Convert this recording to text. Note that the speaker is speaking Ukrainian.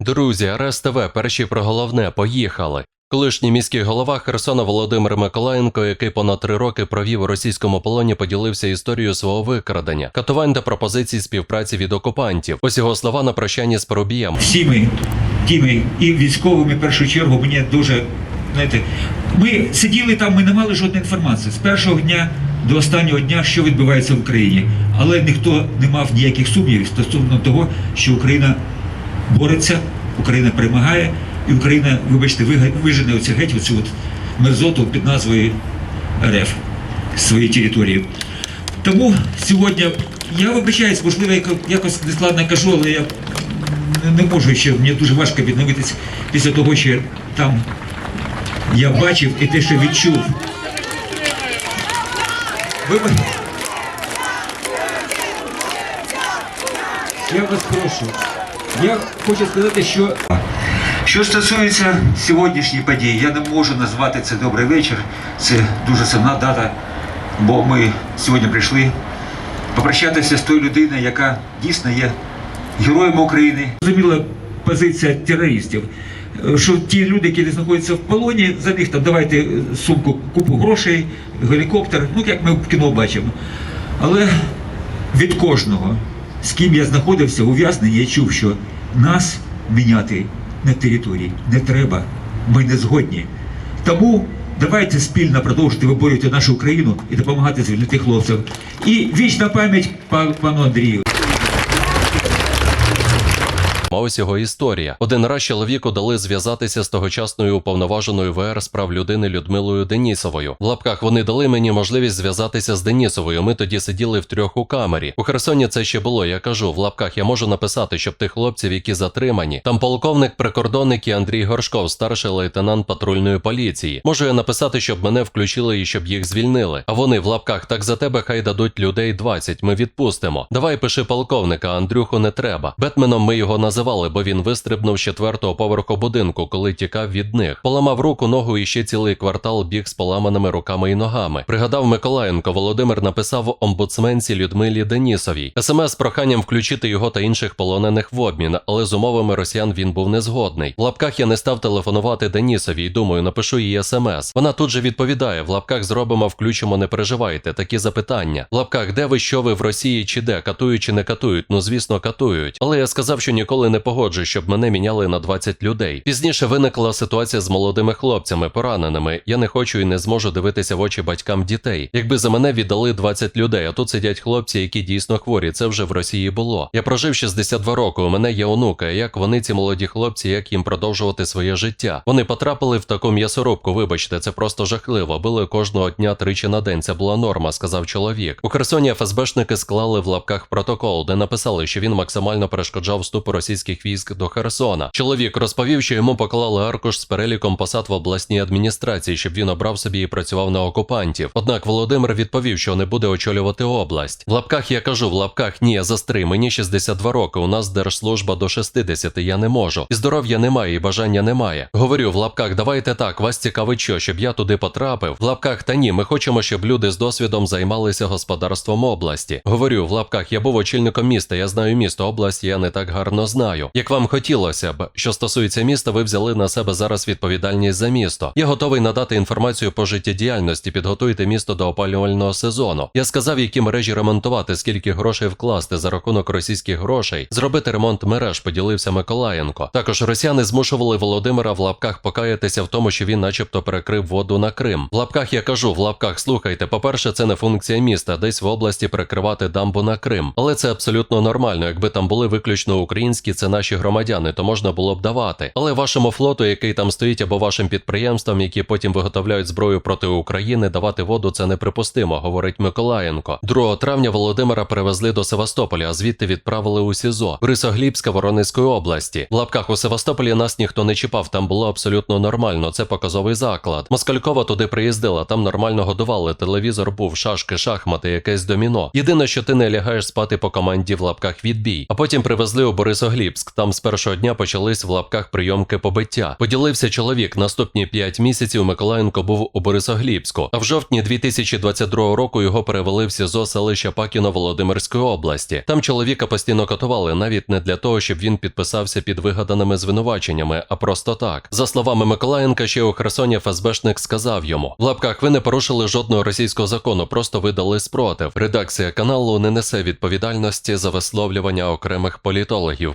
Друзі, Арес ТВ, перші про головне, поїхали. Колишній міський голова Херсона Володимир Миколаєнко, який понад три роки провів у російському полоні, поділився історією свого викрадення, катувань та пропозицій співпраці від окупантів. Ось його слова на прощанні з Парубієм. всі ми, тими і військовими в першу чергу, мені дуже, знаєте, ми сиділи там, ми не мали жодної інформації з першого дня до останнього дня, що відбувається в Україні. Але ніхто не мав ніяких сумнівів стосовно того, що Україна бореться, Україна перемагає, і Україна, вибачте, вижене оцю геть оцю от мерзоту під назвою РФ своєї території. Тому сьогодні я вибачаюсь, можливо, якось нескладно кажу, але я не- можу ще, мені дуже важко відновитися після того, що там я бачив і те, що відчув. Вибач... Я вас прошу. Я хочу сказати, що. Що стосується сьогоднішньої події, я не можу назвати це добрий вечір. Це дуже сумна дата, бо ми сьогодні прийшли попрощатися з тою людиною, яка дійсно є героєм України. Зрозуміла позиція терористів. Що ті люди, які знаходяться в полоні, за них там давайте сумку, купу грошей, гелікоптер, ну як ми в кіно бачимо. Але від кожного, з ким я знаходився у ув'язненні, я чув, що нас міняти на території не треба. Ми не згодні. Тому давайте спільно продовжити виборювати нашу Україну і допомагати звільнити хлопцям. І вічна пам'ять пану Андрію. А ось його історія. Один раз чоловіку дали зв'язатися з тогочасною уповноваженою ВР з прав людини Людмилою Денісовою. В лапках вони дали мені можливість зв'язатися з Денісовою. Ми тоді сиділи втрьох у камері. У Херсоні це ще було. Я кажу, в лапках я можу написати, щоб тих хлопців, які затримані. Там полковник прикордонник і Андрій Горшков, старший лейтенант патрульної поліції. Можу я написати, щоб мене включили і щоб їх звільнили. А вони в лапках так за тебе хай дадуть людей 20, Ми відпустимо. Давай пиши полковника, Андрюху не треба. Бетменом ми його називали, бо він вистрибнув з четвертого поверху будинку, коли тікав від них. Поламав руку, ногу і ще цілий квартал біг з поламаними руками і ногами. Пригадав Миколаєнко, Володимир написав омбудсменці Людмилі Денісовій. СМС з проханням включити його та інших полонених в обмін, але з умовами росіян він був не згодний. В лапках я не став телефонувати Денісовій. і Думаю, напишу їй смс. Вона тут же відповідає: в лапках зробимо, включимо, не переживайте. Такі запитання. В лапках, де ви, що ви в Росії чи де? Катують чи не катують? Ну звісно, катують. Але я сказав, що ніколи не погоджуюсь, щоб мене міняли на 20 людей. Пізніше виникла ситуація з молодими хлопцями, пораненими. Я не хочу і не зможу дивитися в очі батькам дітей. Якби за мене віддали 20 людей, а тут сидять хлопці, які дійсно хворі. Це вже в Росії було. Я прожив 62 роки. У мене є онука. Як вони, ці молоді хлопці, як їм продовжувати своє життя? Вони потрапили в таку м'ясорубку. Вибачте, це просто жахливо. Били кожного дня тричі на день. Це була норма, сказав чоловік. У Херсоні ФСБшники склали в лапках протокол, де написали, що він максимально перешкоджав вступу російських військ до Херсона. Чоловік розповів, що йому поклали аркуш з переліком посад в обласній адміністрації, щоб він обрав собі і працював на окупантів. Однак Володимир відповів, що не буде очолювати область. В лапках я кажу, в лапках ні, я застрий. Мені 62 роки. У нас держслужба до 60, я не можу. І здоров'я немає, і бажання немає. Говорю в лапках, давайте так. Вас цікавить що, щоб я туди потрапив. В лапках та ні, ми хочемо, щоб люди з досвідом займалися господарством області. Говорю в лапках, я був очільником міста. Я знаю місто, область я не так гарно знаю. Як вам хотілося б, що стосується міста, ви взяли на себе зараз відповідальність за місто. Я готовий надати інформацію по життєдіяльності. Підготуйте місто до опалювального сезону. Я сказав, які мережі ремонтувати, скільки грошей вкласти за рахунок російських грошей. Зробити ремонт мереж, поділився Миколаєнко. Також росіяни змушували Володимира в лапках покаятися в тому, що він, начебто, перекрив воду на Крим. В лапках я кажу, в лапках слухайте. По-перше, це не функція міста, десь в області перекривати дамбу на Крим. Але це абсолютно нормально. Якби там були виключно українські, це наші громадяни, то можна було б давати. Але вашому флоту, який там стоїть, або вашим підприємствам, які потім виготовляють зброю проти України, давати воду це неприпустимо, говорить Миколаєнко. 2 травня Володимира перевезли до Севастополя, а звідти відправили у СІЗО Борисоглібська Воронезької області. В лапках у Севастополі нас ніхто не чіпав, там було абсолютно нормально. Це показовий заклад. Москалькова туди приїздила, там нормально годували. Телевізор був, шашки, шахмати, якесь доміно. Єдине, що ти не лягаєш спати по команді в лапках відбій. А потім привезли у Борисогліб. Борисоглібськ. Там з першого дня почались в лапках прийомки побиття. Поділився чоловік. Наступні 5 місяців Миколаєнко був у Борисоглібську. А в жовтні 2022 року його перевели в СІЗО селища Пакіно Володимирської області. Там чоловіка постійно катували навіть не для того, щоб він підписався під вигаданими звинуваченнями, а просто так. За словами Миколаєнка, ще у Херсоні ФСБшник сказав йому: в лапках ви не порушили жодного російського закону, просто ви дали спротив. Редакція каналу не несе відповідальності за висловлювання окремих політологів,